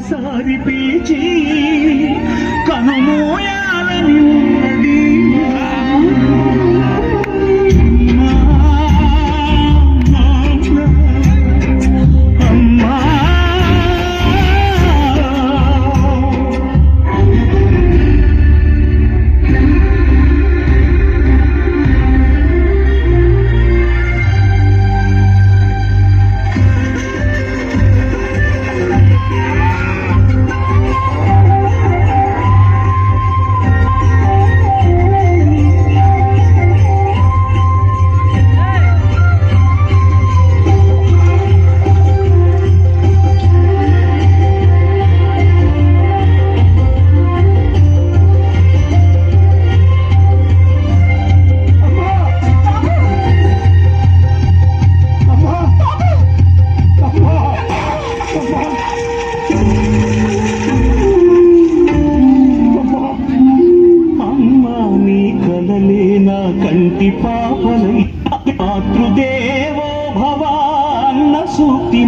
సారి పిలిచి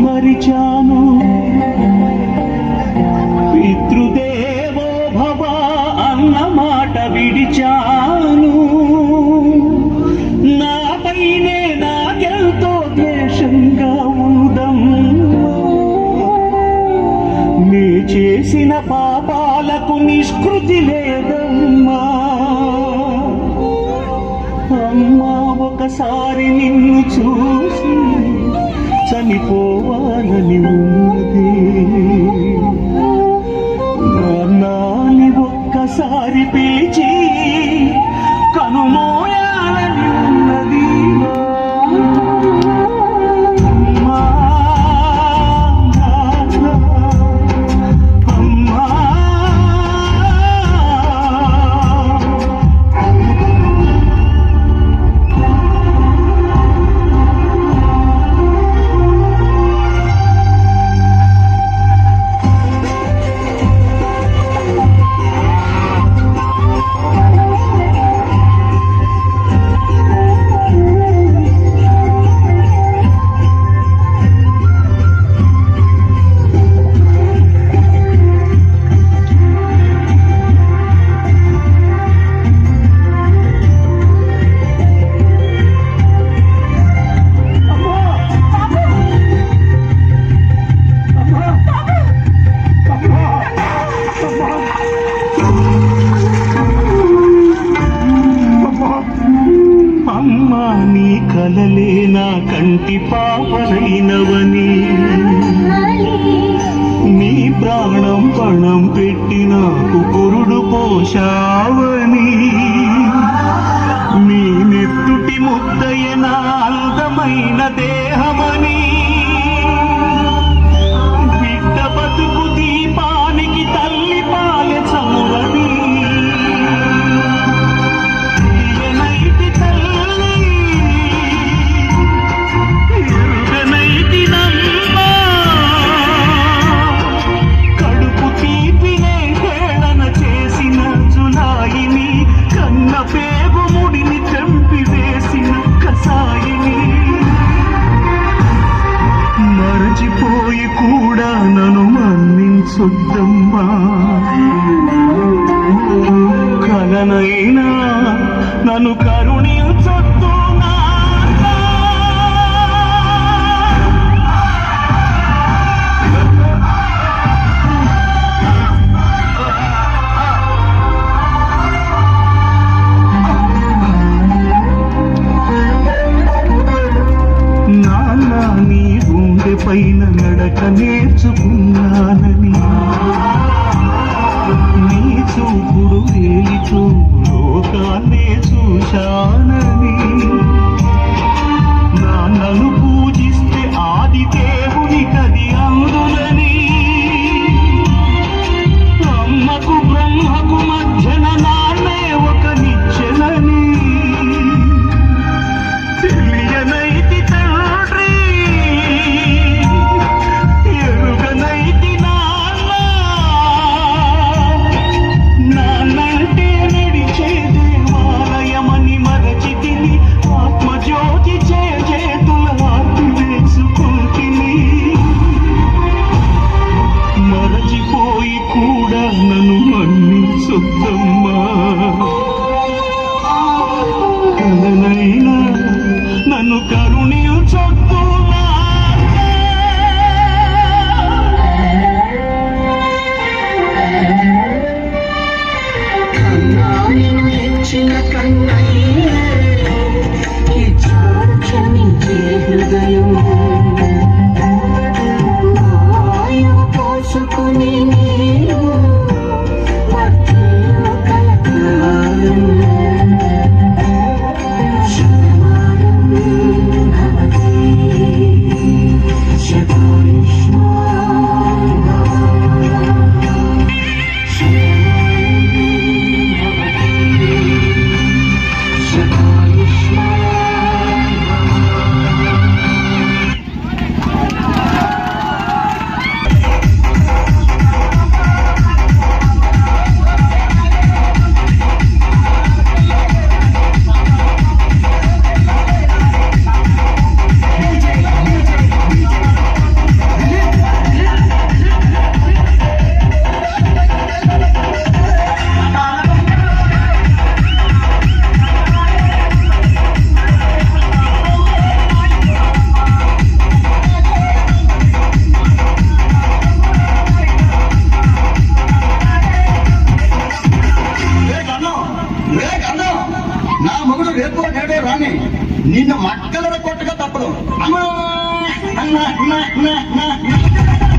మరిచాను. పితృదేవో భవ అన్న మాట విడిచాను. నాపైనే నాకెంతో ద్వేషంగా ఉందం నీ చేసిన పాపాలకు నిష్కృతి లేదమ్మా. అమ్మా ఒకసారి నిన్ను చూసి చనిపోవాలని ఉన్నదే. కంటి పాపనైనవని నీ ప్రాణం పణం పెట్టి నాకు పురుడు పోషావని మన్నించొద్దమ్మా కలనైనా నన్ను కరుణించొద్దు నాన్న. నీ గుండె పైన నడక నేర్చుకున్నానని ప్రేమించిన కన్నయ్యే. ఈ చోక్షమించే హృదయం ma, ma, ma, ma.